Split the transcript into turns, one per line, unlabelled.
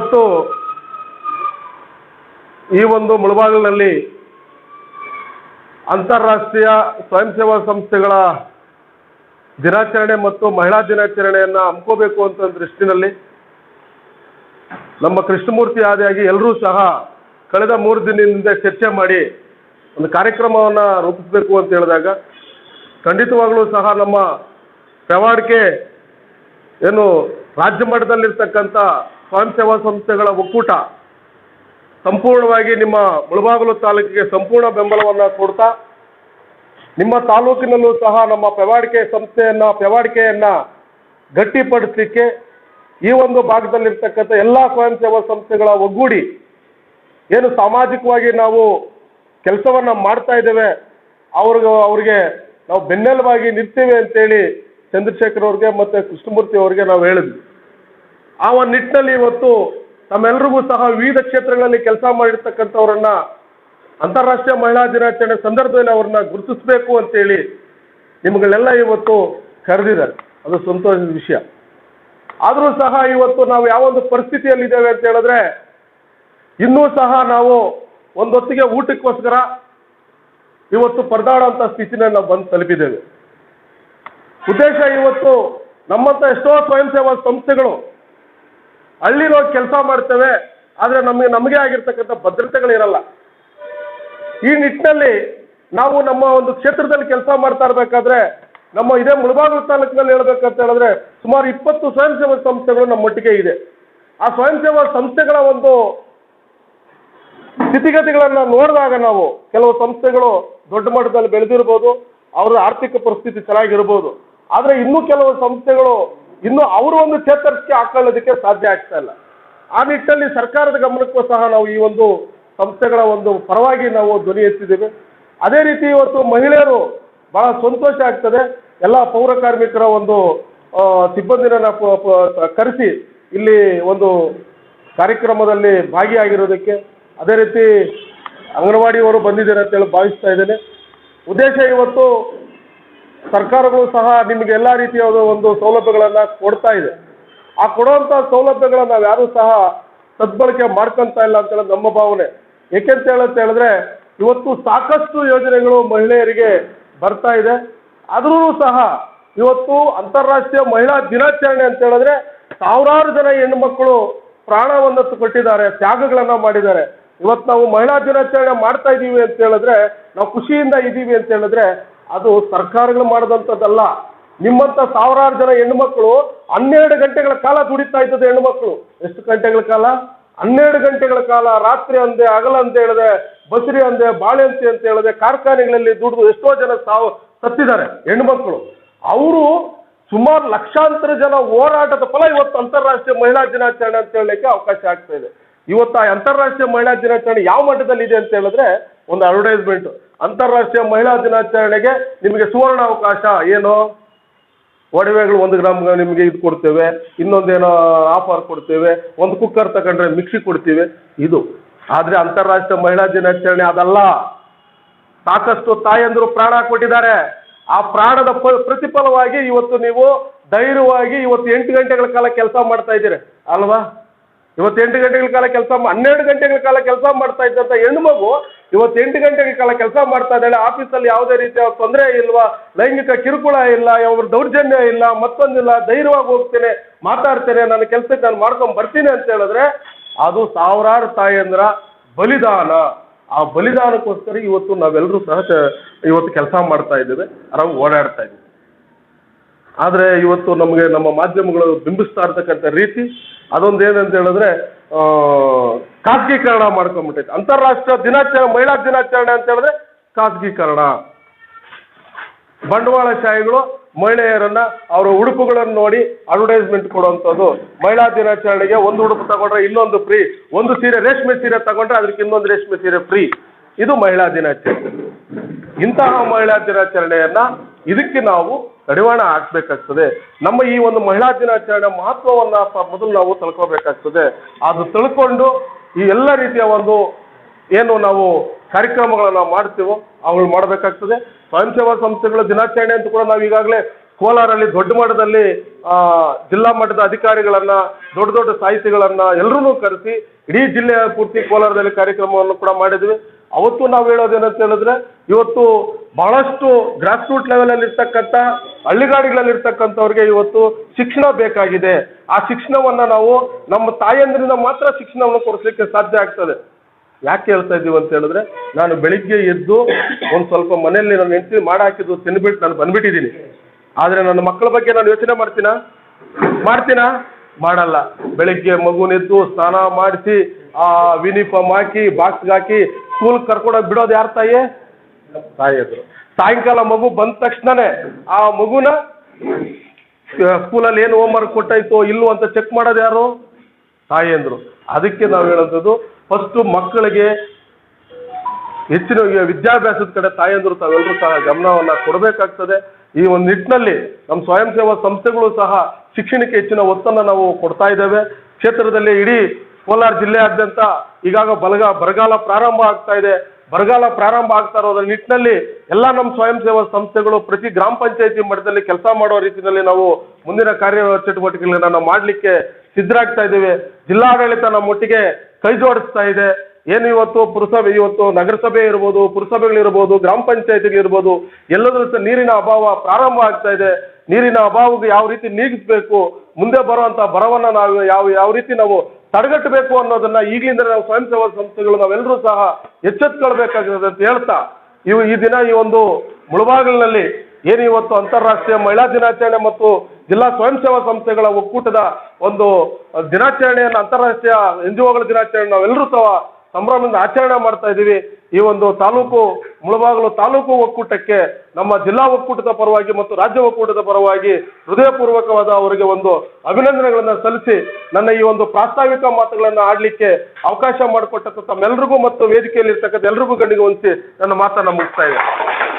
ಇವತ್ತು ಈ ಒಂದು ಮುಳಬಾಗಿಲಿನಲ್ಲಿ ಅಂತಾರಾಷ್ಟ್ರೀಯ ಸ್ವಯಂ ಸೇವಾ ಸಂಸ್ಥೆಗಳ ದಿನಾಚರಣೆ ಮತ್ತು ಮಹಿಳಾ ದಿನಾಚರಣೆಯನ್ನು ಹಮ್ಕೋಬೇಕು ಅಂತ ದೃಷ್ಟಿನಲ್ಲಿ ನಮ್ಮ ಕೃಷ್ಣಮೂರ್ತಿ ಆದಿಯಾಗಿ ಎಲ್ಲರೂ ಸಹ ಕಳೆದ ಮೂರು ದಿನದಿಂದ ಚರ್ಚೆ ಮಾಡಿ ಒಂದು ಕಾರ್ಯಕ್ರಮವನ್ನು ರೂಪಿಸಬೇಕು ಅಂತ ಹೇಳಿದಾಗ ಖಂಡಿತವಾಗಲೂ ಸಹ ನಮ್ಮ ಪೆವಾಡಿಕೆ ಏನು ರಾಜ್ಯ ಮಟ್ಟದಲ್ಲಿರ್ತಕ್ಕಂಥ ಸ್ವಯಂ ಸೇವಾ ಸಂಸ್ಥೆಗಳ ಒಕ್ಕೂಟ ಸಂಪೂರ್ಣವಾಗಿ ನಿಮ್ಮ ಮುಳಬಾಗಲು ತಾಲೂಕಿಗೆ ಸಂಪೂರ್ಣ ಬೆಂಬಲವನ್ನು ಕೊಡ್ತಾ, ನಿಮ್ಮ ತಾಲೂಕಿನಲ್ಲೂ ಸಹ ನಮ್ಮ ಪೆವಾಡಿಕೆ ಸಂಸ್ಥೆಯನ್ನು, ಪೆವಾಡಿಕೆಯನ್ನು ಗಟ್ಟಿಪಡಿಸಲಿಕ್ಕೆ ಈ ಒಂದು ಭಾಗದಲ್ಲಿರ್ತಕ್ಕಂಥ ಎಲ್ಲ ಸ್ವಯಂ ಸೇವಾ ಸಂಸ್ಥೆಗಳ ಒಗ್ಗೂಡಿ ಏನು ಸಾಮಾಜಿಕವಾಗಿ ನಾವು ಕೆಲಸವನ್ನು ಮಾಡ್ತಾ ಇದ್ದೇವೆ, ಅವ್ರಿಗೆ ಅವ್ರಿಗೆ ನಾವು ಬೆನ್ನೆಲುಬಾಗಿ ನಿಲ್ತೇವೆ ಅಂತೇಳಿ ಚಂದ್ರಶೇಖರ್ ಅವ್ರಿಗೆ ಮತ್ತು ಕೃಷ್ಣಮೂರ್ತಿ ಅವ್ರಿಗೆ ನಾವು ಹೇಳಿದ್ವಿ. ಆ ಒಂದು ನಿಟ್ಟಿನಲ್ಲಿ ಇವತ್ತು ತಮ್ಮೆಲ್ಲರಿಗೂ ಸಹ ವಿವಿಧ ಕ್ಷೇತ್ರಗಳಲ್ಲಿ ಕೆಲಸ ಮಾಡಿರ್ತಕ್ಕಂಥವ್ರನ್ನ ಅಂತಾರಾಷ್ಟ್ರೀಯ ಮಹಿಳಾ ದಿನಾಚರಣೆ ಸಂದರ್ಭದಲ್ಲಿ ಅವ್ರನ್ನ ಗುರುತಿಸಬೇಕು ಅಂತೇಳಿ ನಿಮ್ಗಳೆಲ್ಲ ಇವತ್ತು ಕರೆದಿದ್ದಾರೆ. ಅದು ಸಂತೋಷದ ವಿಷಯ. ಆದರೂ ಸಹ ಇವತ್ತು ನಾವು ಯಾವೊಂದು ಪರಿಸ್ಥಿತಿಯಲ್ಲಿದ್ದೇವೆ ಅಂತ ಹೇಳಿದ್ರೆ ಇನ್ನೂ ಸಹ ನಾವು ಒಂದೊತ್ತಿಗೆ ಊಟಕ್ಕೋಸ್ಕರ ಇವತ್ತು ಪರದಾಡುವಂಥ ಸ್ಥಿತಿನ ನಾವು ಬಂದು ತಲುಪಿದ್ದೇವೆ. ಉದ್ದೇಶ ಇವತ್ತು ನಮ್ಮಂತ ಎಷ್ಟೋ ಸ್ವಯಂ ಸೇವಾ ಸಂಸ್ಥೆಗಳು ಹಳ್ಳಿರೋ ಕೆಲಸ ಮಾಡ್ತೇವೆ, ಆದರೆ ನಮಗೆ ನಮಗೆ ಆಗಿರ್ತಕ್ಕಂಥ ಭದ್ರತೆಗಳಿರಲ್ಲ. ಈ ನಿಟ್ಟಿನಲ್ಲಿ ನಾವು ನಮ್ಮ ಒಂದು ಕ್ಷೇತ್ರದಲ್ಲಿ ಕೆಲಸ ಮಾಡ್ತಾ ಇರಬೇಕಾದ್ರೆ, ನಮ್ಮ ಇದೇ ಮುಳಬಾಗಿಲು ತಾಲೂಕಿನಲ್ಲಿ ಹೇಳ್ಬೇಕಂತ ಹೇಳಿದ್ರೆ ಸುಮಾರು ಇಪ್ಪತ್ತು ಸ್ವಯಂ ಸೇವಾ ಸಂಸ್ಥೆಗಳು ನಮ್ಮ ಒಟ್ಟಿಗೆ ಇದೆ. ಆ ಸ್ವಯಂ ಸೇವಾ ಸಂಸ್ಥೆಗಳ ಒಂದು ಸ್ಥಿತಿಗತಿಗಳನ್ನು ನೋಡಿದಾಗ ನಾವು ಕೆಲವು ಸಂಸ್ಥೆಗಳು ದೊಡ್ಡ ಮಟ್ಟದಲ್ಲಿ ಬೆಳೆದಿರ್ಬೋದು, ಅವರ ಆರ್ಥಿಕ ಪರಿಸ್ಥಿತಿ ಚೆನ್ನಾಗಿರ್ಬೋದು. ಆದರೆ ಇನ್ನೂ ಕೆಲವು ಸಂಸ್ಥೆಗಳು ಇನ್ನು ಅವರು ಒಂದು ಚೇತರಿಕೆ ಹಾಕೊಳ್ಳೋದಕ್ಕೆ ಸಾಧ್ಯ ಆಗ್ತಾ ಇಲ್ಲ. ಆ ನಿಟ್ಟಿನಲ್ಲಿ ಸರ್ಕಾರದ ಗಮನಕ್ಕೂ ಸಹ ನಾವು ಈ ಒಂದು ಸಂಸ್ಥೆಗಳ ಒಂದು ಪರವಾಗಿ ನಾವು ಧ್ವನಿ ಎತ್ತಿದ್ದೇವೆ. ಅದೇ ರೀತಿ ಇವತ್ತು ಮಹಿಳೆಯರು ಬಹಳ ಸಂತೋಷ ಆಗ್ತದೆ. ಎಲ್ಲ ಪೌರ ಕಾರ್ಮಿಕರ ಒಂದು ಸಿಬ್ಬಂದಿನ ಕರೆಸಿ ಇಲ್ಲಿ ಒಂದು ಕಾರ್ಯಕ್ರಮದಲ್ಲಿ ಭಾಗಿಯಾಗಿರೋದಕ್ಕೆ. ಅದೇ ರೀತಿ ಅಂಗನವಾಡಿಯವರು ಬಂದಿದ್ದಾರೆ ಅಂತೇಳಿ ಭಾವಿಸ್ತಾ ಇದ್ದೇನೆ. ಉದ್ದೇಶ ಇವತ್ತು ಸರ್ಕಾರಗಳು ಸಹ ನಿಮಗೆ ಎಲ್ಲ ರೀತಿಯ ಒಂದು ಸೌಲಭ್ಯಗಳನ್ನು ಕೊಡ್ತಾ ಇದೆ. ಆ ಕೊಡುವಂಥ ಸೌಲಭ್ಯಗಳನ್ನು ನಾವು ಯಾರೂ ಸಹ ಸದ್ಬಳಕೆ ಮಾಡ್ಕೊಂತ ಇಲ್ಲ ಅಂತ ಹೇಳೋದು ನಮ್ಮ ಭಾವನೆ. ಏಕೆಂತ ಹೇಳಂತ ಹೇಳಿದ್ರೆ ಇವತ್ತು ಸಾಕಷ್ಟು ಯೋಜನೆಗಳು ಮಹಿಳೆಯರಿಗೆ ಬರ್ತಾ ಇದೆ. ಆದ್ರೂ ಸಹ ಇವತ್ತು ಅಂತಾರಾಷ್ಟ್ರೀಯ ಮಹಿಳಾ ದಿನಾಚರಣೆ ಅಂತ ಹೇಳಿದ್ರೆ ಸಾವಿರಾರು ಜನ ಹೆಣ್ಣುಮಕ್ಕಳು ಪ್ರಾಣವನ್ನತ್ತು ಕೊಟ್ಟಿದ್ದಾರೆ, ತ್ಯಾಗಗಳನ್ನು ಮಾಡಿದ್ದಾರೆ. ಇವತ್ತು ನಾವು ಮಹಿಳಾ ದಿನಾಚರಣೆ ಮಾಡ್ತಾ ಇದ್ದೀವಿ ಅಂತ ಹೇಳಿದ್ರೆ ನಾವು ಖುಷಿಯಿಂದ ಇದ್ದೀವಿ ಅಂತ ಹೇಳಿದ್ರೆ ಅದು ಸರ್ಕಾರಗಳು ಮಾಡಿದಂಥದ್ದಲ್ಲ. ನಿಮ್ಮಂಥ ಸಾವಿರಾರು ಜನ ಹೆಣ್ಣುಮಕ್ಕಳು ಹನ್ನೆರಡು ಗಂಟೆಗಳ ಕಾಲ ದುಡಿತಾ ಇದ್ದದ್ದು ಹೆಣ್ಮಕ್ಳು ಎಷ್ಟು ಗಂಟೆಗಳ ಕಾಲ? ಹನ್ನೆರಡು ಗಂಟೆಗಳ ಕಾಲ ರಾತ್ರಿ ಅಂದೆ, ಹಗಲ ಅಂತ ಹೇಳಿದೆ, ಬಸರಿ ಅಂದೆ ಬಾಳೆಂತಿ ಅಂತ ಹೇಳಿದೆ, ಕಾರ್ಖಾನೆಗಳಲ್ಲಿ ದುಡಿದು ಎಷ್ಟೋ ಜನ ಸಾವು ಸತ್ತಿದ್ದಾರೆ ಹೆಣ್ಮಕ್ಳು ಅವರು ಸುಮಾರು ಲಕ್ಷಾಂತರ ಜನ ಹೋರಾಟದ ಫಲ ಇವತ್ತು ಅಂತಾರಾಷ್ಟ್ರೀಯ ಮಹಿಳಾ ದಿನಾಚರಣೆ ಅಂತ ಹೇಳಲಿಕ್ಕೆ ಅವಕಾಶ ಆಗ್ತಾ ಇದೆ. ಇವತ್ತು ಆ ಅಂತಾರಾಷ್ಟ್ರೀಯ ಮಹಿಳಾ ದಿನಾಚರಣೆ ಯಾವ ಮಟ್ಟದಲ್ಲಿ ಇದೆ ಅಂತ ಹೇಳಿದ್ರೆ ಒಂದು ಅಡ್ವರ್ಟೈಸ್ಮೆಂಟ್ ಅಂತಾರಾಷ್ಟ್ರೀಯ ಮಹಿಳಾ ದಿನಾಚರಣೆಗೆ ನಿಮಗೆ ಸುವರ್ಣ ಅವಕಾಶ. ಏನು? ಒಡವೆಗಳು ಒಂದು ಗ್ರಾಮ್ ನಿಮಗೆ ಇದು ಕೊಡ್ತೇವೆ. ಇನ್ನೊಂದೇನೋ ಆಫರ್ ಕೊಡ್ತೇವೆ. ಒಂದು ಕುಕ್ಕರ್ ತಗೊಂಡ್ರೆ ಮಿಕ್ಸಿ ಕೊಡ್ತೀವಿ. ಇದು. ಆದರೆ ಅಂತಾರಾಷ್ಟ್ರೀಯ ಮಹಿಳಾ ದಿನಾಚರಣೆ ಅದಲ್ಲ. ಸಾಕಷ್ಟು ತಾಯಂದಿರು ಪ್ರಾಣ ಕೊಟ್ಟಿದ್ದಾರೆ. ಆ ಪ್ರಾಣದ ಪ್ರತಿಫಲವಾಗಿ ಇವತ್ತು ನೀವು ಧೈರ್ಯವಾಗಿ ಇವತ್ತು ಎಂಟು ಗಂಟೆಗಳ ಕಾಲ ಕೆಲಸ ಮಾಡ್ತಾ ಇದ್ದೀರಿ. ಅಲ್ವಾ? ಇವತ್ತು ಎಂಟು ಗಂಟೆಗಳ ಕಾಲ ಕೆಲಸ ಹನ್ನೆರಡು ಗಂಟೆಗಳ ಕಾಲ ಕೆಲಸ ಮಾಡ್ತಾ ಇದ್ದಂಥ ಹೆಣ್ಮಗು ಮಗು ಇವತ್ತು ಎಂಟು ಗಂಟೆಗೆ ಕಾಲ ಕೆಲಸ ಮಾಡ್ತಾ ಇದ್ದಾಳೆ. ಆಫೀಸಲ್ಲಿ ಯಾವುದೇ ರೀತಿಯ ತೊಂದರೆ ಇಲ್ವಾ, ಲೈಂಗಿಕ ಕಿರುಕುಳ ಇಲ್ಲ ಯಾವ ದೌರ್ಜನ್ಯ ಇಲ್ಲ, ಮತ್ತೊಂದಿಲ್ಲ, ಧೈರ್ಯವಾಗಿ ಹೋಗ್ತೇನೆ, ಮಾತಾಡ್ತೇನೆ, ನನ್ನ ಕೆಲಸಕ್ಕೆ ನಾನು ಮಾಡ್ಕೊಂಡು ಬರ್ತೀನಿ ಅಂತ ಹೇಳಿದ್ರೆ, ಅದು ಸಾವಿರಾರು ತಾಯಂದ್ರ ಬಲಿದಾನ. ಆ ಬಲಿದಾನಕ್ಕೋಸ್ಕರ ಇವತ್ತು ನಾವೆಲ್ಲರೂ ಸಹ ಇವತ್ತು ಕೆಲಸ ಮಾಡ್ತಾ ಇದ್ದೇವೆ ಆರಾಮ್ ಓಡಾಡ್ತಾ ಇದ್ದೀವಿ. ಆದರೆ ಇವತ್ತು ನಮಗೆ ನಮ್ಮ ಮಾಧ್ಯಮಗಳು ಬಿಂಬಿಸ್ತಾ ಇರ್ತಕ್ಕಂಥ ರೀತಿ ಅದೊಂದು ಏನಂತ ಹೇಳಿದ್ರೆ ಖಾಸಗೀಕರಣ ಮಾಡ್ಕೊಂಡ್ಬಿಟ್ಟೈತೆ ಅಂತಾರಾಷ್ಟ್ರೀಯ ದಿನಾಚರಣೆ, ಮಹಿಳಾ ದಿನಾಚರಣೆ ಅಂತ ಹೇಳಿದ್ರೆ ಖಾಸಗೀಕರಣ. ಬಂಡವಾಳಶಾಹಿಗಳು ಮಹಿಳೆಯರನ್ನ ಅವರ ಉಡುಪುಗಳನ್ನು ನೋಡಿ ಅಡ್ವರ್ಟೈಸ್ಮೆಂಟ್ ಕೊಡುವಂಥದ್ದು ಮಹಿಳಾ ದಿನಾಚರಣೆಗೆ. ಒಂದು ಉಡುಪು ತಗೊಂಡ್ರೆ ಇನ್ನೊಂದು ಫ್ರೀ ಒಂದು ಸೀರೆ, ರೇಷ್ಮೆ ಸೀರೆ ತಗೊಂಡ್ರೆ ಅದಕ್ಕೆ ಇನ್ನೊಂದು ರೇಷ್ಮೆ ಸೀರೆ ಫ್ರೀ ಇದು ಮಹಿಳಾ ದಿನಾಚರಣೆ. ಇಂತಹ ಮಹಿಳಾ ದಿನಾಚರಣೆಯನ್ನ ಇದಕ್ಕೆ ನಾವು ಕಡಿವಾಣ ಹಾಕ್ಬೇಕಾಗ್ತದೆ. ನಮ್ಮ ಈ ಒಂದು ಮಹಿಳಾ ದಿನಾಚರಣೆ ಮಹತ್ವವನ್ನ ಮೊದಲು ನಾವು ತಿಳ್ಕೋಬೇಕಾಗ್ತದೆ. ಅದು ತಿಳ್ಕೊಂಡು ಈ ಎಲ್ಲ ರೀತಿಯ ಒಂದು ಏನು ನಾವು ಕಾರ್ಯಕ್ರಮಗಳನ್ನ ಮಾಡ್ತೀವೋ ಅವುಗಳು ಮಾಡಬೇಕಾಗ್ತದೆ. ಸ್ವಯಂ ಸೇವಾ ಸಂಸ್ಥೆಗಳ ದಿನಾಚರಣೆ ಅಂತ ಕೂಡ ನಾವು ಈಗಾಗಲೇ ಕೋಲಾರಲ್ಲಿ ದೊಡ್ಡ ಮಟ್ಟದಲ್ಲಿ ಆ, ಜಿಲ್ಲಾ ಮಟ್ಟದ ಅಧಿಕಾರಿಗಳನ್ನ ದೊಡ್ಡ ದೊಡ್ಡ ಸಾಹಿತಿಗಳನ್ನ ಎಲ್ಲರೂ ಕರೆಸಿ ಇಡೀ ಜಿಲ್ಲೆಯ ಪೂರ್ತಿ ಕೋಲಾರದಲ್ಲಿ ಕಾರ್ಯಕ್ರಮವನ್ನು ಕೂಡ ಮಾಡಿದ್ವಿ. ಅವತ್ತು ನಾವು ಹೇಳೋದೇನಂತ ಹೇಳಿದ್ರೆ, ಇವತ್ತು ಬಹಳಷ್ಟು ಗ್ರಾಸ್ ರೂಟ್ ಲೆವೆಲಲ್ಲಿ ಇರ್ತಕ್ಕಂಥ ಹಳ್ಳಿಗಾಡಿಗಳಲ್ಲಿ ಇರ್ತಕ್ಕಂಥವ್ರಿಗೆ ಇವತ್ತು ಶಿಕ್ಷಣ ಬೇಕಾಗಿದೆ. ಆ ಶಿಕ್ಷಣವನ್ನ ನಾವು ನಮ್ಮ ತಾಯಂದ್ರಿಂದ ಮಾತ್ರ ಶಿಕ್ಷಣವನ್ನು ಕೊಡಿಸ್ಲಿಕ್ಕೆ ಸಾಧ್ಯ ಆಗ್ತದೆ. ಯಾಕೆ ಹೇಳ್ತಾ ಇದ್ದೀವಿ ಅಂತ ಹೇಳಿದ್ರೆ, ನಾನು ಬೆಳಿಗ್ಗೆ ಎದ್ದು ಒಂದು ಸ್ವಲ್ಪ ಮನೆಯಲ್ಲಿ ನನ್ನ ಹೆಂಡತಿ ಮಾಡಾಕಿದ್ದು ತಿನ್ಬಿಟ್ಟು ನಾನು ಬಂದ್ಬಿಟ್ಟಿದ್ದೀನಿ. ಆದರೆ ನನ್ನ ಮಕ್ಕಳ ಬಗ್ಗೆ ನಾನು ಯೋಚನೆ ಮಾಡ್ತೀನಾ? ಮಾಡ್ತೀನಾ? ಮಾಡಲ್ಲ. ಬೆಳಿಗ್ಗೆ ಮಗುನೆದ್ದು ಸ್ನಾನ ಮಾಡಿಸಿ, ಆ ಯೂನಿಫಾರ್ಮ್ ಹಾಕಿ ಬಾಕ್ಸ್ಗೆ ಹಾಕಿ ಸ್ಕೂಲ್ ಕರ್ಕೊಂಡೋಗಿ ಬಿಡೋದು ಯಾರು ತಾಯಿ? ತಾಯಿಯದ್ರು ಸಾಯಂಕಾಲ ಮಗು ಬಂದ ತಕ್ಷಣನೇ ಆ ಮಗುನ ಸ್ಕೂಲಲ್ಲಿ ಏನು ಹೋಮ್ವರ್ಕ್ ಕೊಟ್ಟೈತೋ ಇಲ್ಲೋ ಅಂತ ಚೆಕ್ ಮಾಡೋದು ಯಾರು? ತಾಯಿಯಂದ್ರು ಅದಕ್ಕೆ ನಾವು ಹೇಳೋಂಥದ್ದು ಫಸ್ಟು ಮಕ್ಕಳಿಗೆ ಹೆಚ್ಚಿನ ವಿದ್ಯಾಭ್ಯಾಸದ ಕಡೆ ತಾಯಂದರು ತಾವೆಲ್ಲರೂ ಸಹ ಗಮನವನ್ನು ಕೊಡಬೇಕಾಗ್ತದೆ. ಈ ಒಂದು ನಿಟ್ಟಿನಲ್ಲಿ ನಮ್ಮ ಸ್ವಯಂ ಸೇವಾ ಸಂಸ್ಥೆಗಳು ಸಹ ಶಿಕ್ಷಣಕ್ಕೆ ಹೆಚ್ಚಿನ ಒತ್ತನ್ನು ನಾವು ಕೊಡ್ತಾ ಇದ್ದೇವೆ. ಕ್ಷೇತ್ರದಲ್ಲಿ ಇಡೀ ಕೋಲಾರ ಜಿಲ್ಲೆಯಾದ್ಯಂತ ಈಗಾಗ ಬಲಗ ಬರಗಾಲ ಪ್ರಾರಂಭ ಆಗ್ತಾ ಇದೆ. ಬರಗಾಲ ಪ್ರಾರಂಭ ಆಗ್ತಾ ಇರೋದ್ರ ನಿಟ್ಟಿನಲ್ಲಿ ಎಲ್ಲ ನಮ್ಮ ಸ್ವಯಂ ಸೇವಾ ಸಂಸ್ಥೆಗಳು ಪ್ರತಿ ಗ್ರಾಮ ಪಂಚಾಯತಿ ಮಟ್ಟದಲ್ಲಿ ಕೆಲಸ ಮಾಡೋ ರೀತಿಯಲ್ಲಿ ನಾವು ಮುಂದಿನ ಕಾರ್ಯ ಚಟುವಟಿಕೆಗಳನ್ನ ನಾವು ಮಾಡಲಿಕ್ಕೆ ಸಿದ್ಧರಾಗ್ತಾ ಇದ್ದೇವೆ. ಜಿಲ್ಲಾಡಳಿತ ನಮ್ಮೊಟ್ಟಿಗೆ ಕೈ ಜೋಡಿಸ್ತಾ ಇದೆ. ಏನು ಇವತ್ತು ಪುರಸಭೆ, ಇವತ್ತು ನಗರಸಭೆ ಇರ್ಬೋದು, ಪುರಸಭೆಗಳಿರ್ಬೋದು, ಗ್ರಾಮ ಪಂಚಾಯತಿಗಳಿರ್ಬೋದು ಎಲ್ಲದರ ಸಹ ನೀರಿನ ಅಭಾವ ಪ್ರಾರಂಭ ಆಗ್ತಾ ಇದೆ. ನೀರಿನ ಅಭಾವಕ್ಕೆ ಯಾವ ರೀತಿ ನೀಗಿಸಬೇಕು ಮುಂದೆ ಬರುವಂತ ಬರವನ್ನ ನಾವು ಯಾವ ಯಾವ ರೀತಿ ನಾವು ತಡೆಗಟ್ಟಬೇಕು ಅನ್ನೋದನ್ನ ಈಗಲಿಂದ ನಾವು ಸ್ವಯಂ ಸೇವಾ ಸಂಸ್ಥೆಗಳು ನಾವೆಲ್ಲರೂ ಸಹ ಎಚ್ಚೆತ್ಕೊಳ್ಬೇಕಾಗಿರೋದು ಅಂತ ಹೇಳ್ತಾ ಇವು ಈ ದಿನ ಈ ಒಂದು ಮುಳಬಾಗಿಲಿನಲ್ಲಿ ಏನು ಇವತ್ತು ಅಂತಾರಾಷ್ಟ್ರೀಯ ಮಹಿಳಾ ದಿನಾಚರಣೆ ಮತ್ತು ಜಿಲ್ಲಾ ಸ್ವಯಂ ಸೇವಾ ಸಂಸ್ಥೆಗಳ ಒಕ್ಕೂಟದ ಒಂದು ದಿನಾಚರಣೆಯನ್ನು, ಅಂತಾರಾಷ್ಟ್ರೀಯ ಎನ್ ಜಿ ಒಗಳ ದಿನಾಚರಣೆ ನಾವೆಲ್ಲರೂ ಸಹ ಸಂಭ್ರಮದಿಂದ ಆಚರಣೆ ಮಾಡ್ತಾ ಇದ್ದೀವಿ. ಈ ಒಂದು ತಾಲೂಕು ಮುಳಬಾಗಿಲು ತಾಲೂಕು ಒಕ್ಕೂಟಕ್ಕೆ ನಮ್ಮ ಜಿಲ್ಲಾ ಒಕ್ಕೂಟದ ಪರವಾಗಿ ಮತ್ತು ರಾಜ್ಯ ಒಕ್ಕೂಟದ ಪರವಾಗಿ ಹೃದಯಪೂರ್ವಕವಾದ ಅವರಿಗೆ ಒಂದು ಅಭಿನಂದನೆಗಳನ್ನು ಸಲ್ಲಿಸಿ ನನ್ನ ಈ ಒಂದು ಪ್ರಾಸ್ತಾವಿಕ ಮಾತುಗಳನ್ನು ಆಡಲಿಕ್ಕೆ ಅವಕಾಶ ಮಾಡಿಕೊಟ್ಟ ತಮ್ಮೆಲ್ಲರಿಗೂ ಮತ್ತು ವೇದಿಕೆಯಲ್ಲಿ ಇರ್ತಕ್ಕಂಥ ಎಲ್ರಿಗೂ ಗಣ್ಣಿಗೆ ಹೊಂದಿಸಿ ನನ್ನ ಮಾತನ್ನು ಮುಗಿಸ್ತಾ ಇದ್ದೇನೆ.